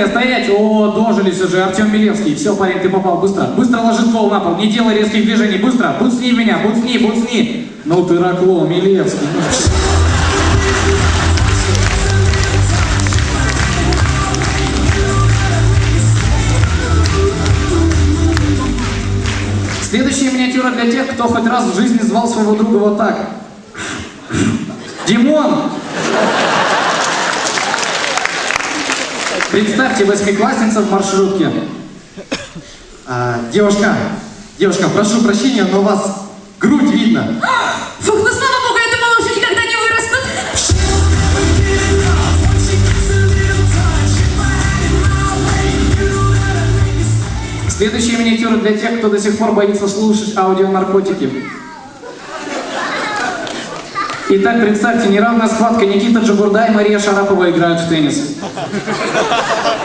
милиция, стоять! О, дожились уже, Артем Милевский. Все, парень, ты попал, быстро. Быстро ложи ствол на пол, не делай резких движений, быстро. Буцни меня, буцни, буцни. Ну ты ракло, Милевский. Следующая миниатюра для тех, кто хоть раз в жизни звал своего друга вот так. Димон! Представьте, восьмиклассница в маршрутке. А, девушка, девушка, прошу прощения, но у вас грудь видно. Фух, ну слава богу, я думала, уже никогда не вырастут. Следующая миниатюра для тех, кто до сих пор боится слушать аудионаркотики. Итак, представьте, неравная схватка. Никита Джигурда и Мария Шарапова играют в теннис.